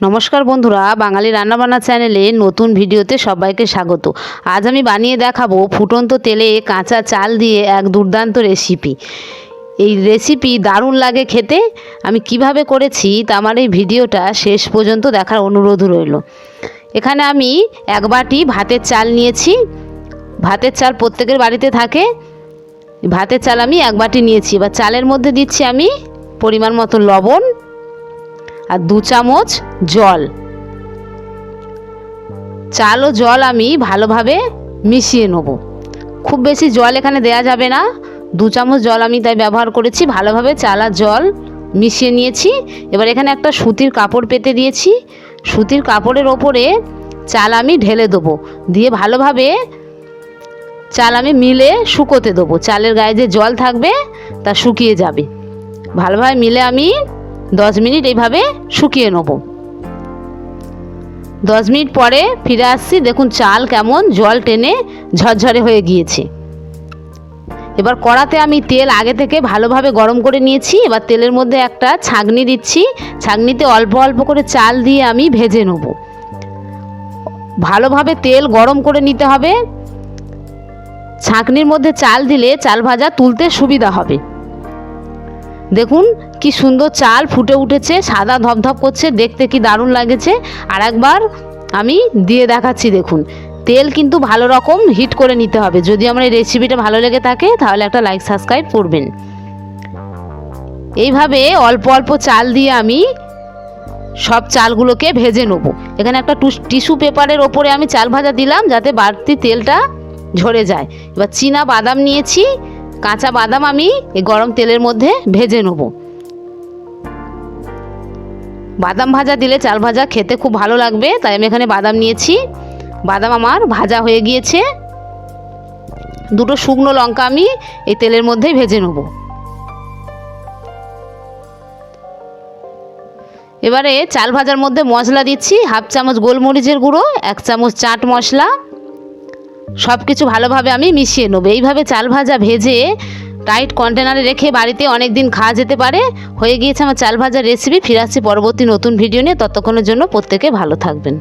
নমস্কার বন্ধুরা, বাঙালি রান্নাবান্না চ্যানেলে নতুন ভিডিওতে সবাইকে স্বাগত। আজ আমি বানিয়ে দেখাবো ফুটন্ত তেলে কাঁচা চাল দিয়ে এক দুর্দান্ত রেসিপি। এই রেসিপি দারুণ লাগে খেতে। আমি কীভাবে করেছি তা আমার এই ভিডিওটা শেষ পর্যন্ত দেখার অনুরোধ রইল। এখানে আমি এক বাটি ভাতের চাল নিয়েছি। ভাতের চাল প্রত্যেকের বাড়িতে থাকে। ভাতের চাল আমি এক বাটি নিয়েছি। বা চালের মধ্যে দিচ্ছি আমি পরিমাণ মতো লবণ। আর দু চামচ জল। চাল ও জল আমি ভালোভাবে মিশিয়ে নেব। খুব বেশি জল এখানে দেয়া যাবে না। দু চামচ জল আমি তাই ব্যবহার করেছি, ভালোভাবে চাল আর জল মিশিয়ে নিয়েছি। এবার এখানে একটা সুতির কাপড় পেতে দিয়েছি। সুতির কাপড়ের ওপরে চাল আমি ঢেলে দেবো। দিয়ে ভালোভাবে চাল আমি মিলে শুকোতে দেবো। চালের গায়ে যে জল থাকবে তা শুকিয়ে যাবে। ভালোভাবে মিলে আমি দশ মিনিট এইভাবে শুকিয়ে নেব। দশ মিনিট পরে ফিরে আসছি, দেখুন চাল কেমন জল টেনে ঝরঝরে হয়ে গিয়েছে। এবার কড়াতে আমি তেল আগে থেকে ভালোভাবে গরম করে নিয়েছি, এবার তেলের মধ্যে একটা ছাঁকনি দিচ্ছি, ছাঁকনিতে অল্প অল্প করে চাল দিয়ে আমি ভেজে নেব। ভালোভাবে তেল গরম করে নিতে হবে। ছাঁকনির মধ্যে চাল দিলে চাল ভাজা তুলতে সুবিধা হবে। দেখুন, কি সুন্দর চাল ফুটে উঠেছে, সাদা ধপধপ করছে, দেখতে কি দারুণ লাগেছে। আর একবার আমি দিয়ে দেখাচ্ছি, দেখুন। তেল কিন্তু ভালো রকম হিট করে নিতে হবে। যদি আমার এই রেসিপিটা ভালো লেগে থাকে, তাহলে একটা লাইক সাবস্ক্রাইব করবেন। এইভাবে অল্প অল্প চাল দিয়ে আমি সব চালগুলোকে ভেজে নেব। এখানে একটা টিস্যু পেপারের ওপরে আমি চাল ভাজা দিলাম, যাতে বাড়তি তেলটা ঝরে যায়। এবার চীনা বাদাম নিয়েছি। কাঁচা বাদাম আমি এই গরম তেলের মধ্যে ভেজে নেব। বাদাম ভাজা দিলে চাল ভাজা খেতে খুব ভালো লাগবে, তাই আমি এখানে বাদাম নিয়েছি। বাদাম আমার ভাজা হয়ে গিয়েছে। দুটো শুকনো লঙ্কা আমি এই তেলের মধ্যেই ভেজে নেব। এবারে চাল ভাজার মধ্যে মশলা দিচ্ছি, হাফ চামচ গোলমরিচের গুঁড়ো, এক চামচ চাট মশলা সব কিছু ভালোভাবে আমি মিশিয়ে নেব। এইভাবে চাল ভাজা ভেজে টাইট কন্টেনারে রেখে বাড়িতে অনেক দিন খাওয়া যেতে পারে। হয়ে গিয়েছে আমার চাল ভাজার রেসিপি ফিরে আসছি পরবর্তী নতুন ভিডিও নিয়ে। ততক্ষণের জন্য প্রত্যেকে ভালো থাকবেন।